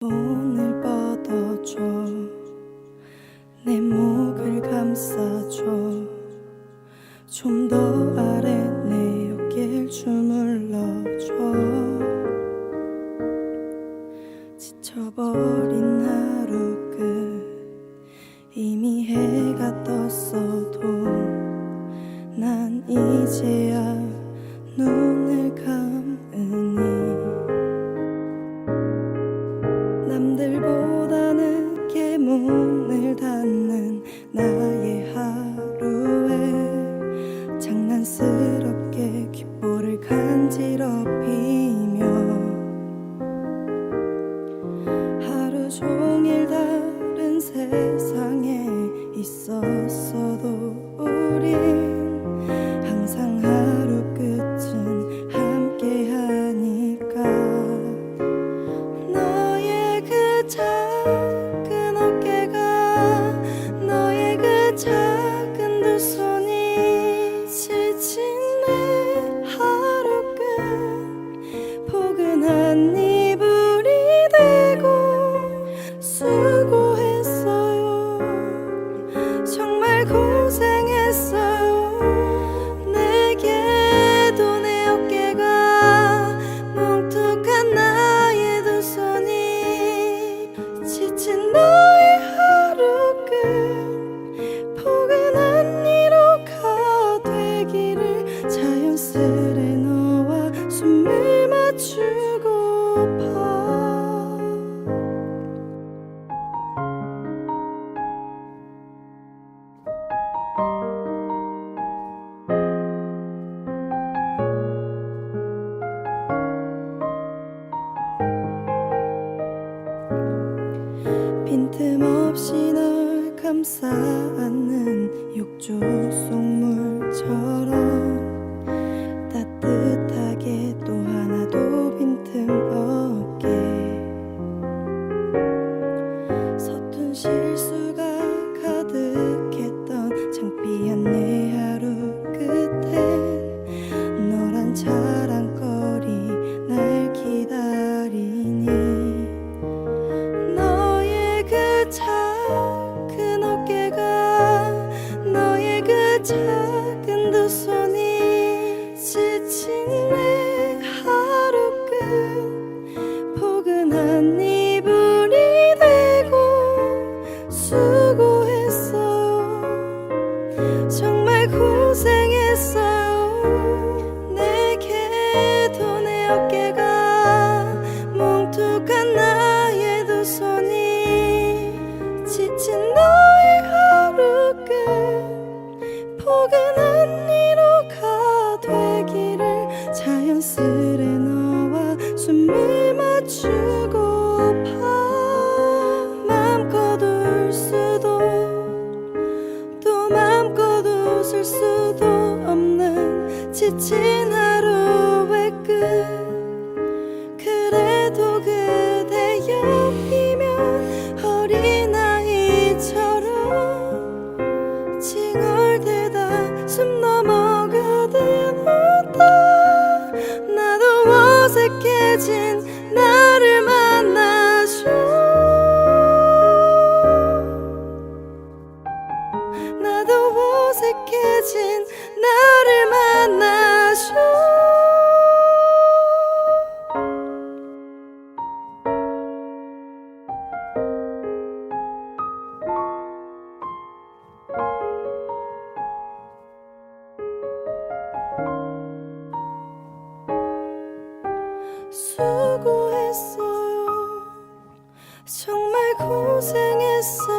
손을 뻗어줘. 내 목을 감싸줘. 좀 더 아래 내 어깨를 주물러줘. 지쳐버린 하루 끝. 이미 해가 떴어도 난 이제야 눈 you. 빈틈없이 널 감싸 안는 욕조 속물처럼 지친 하루의 끝 그래도 그대 옆이면 어린아이처럼 칭얼대다 숨 넘어가던 웃다. 나도 어색해진 수고했어요. 정말 고생했어요.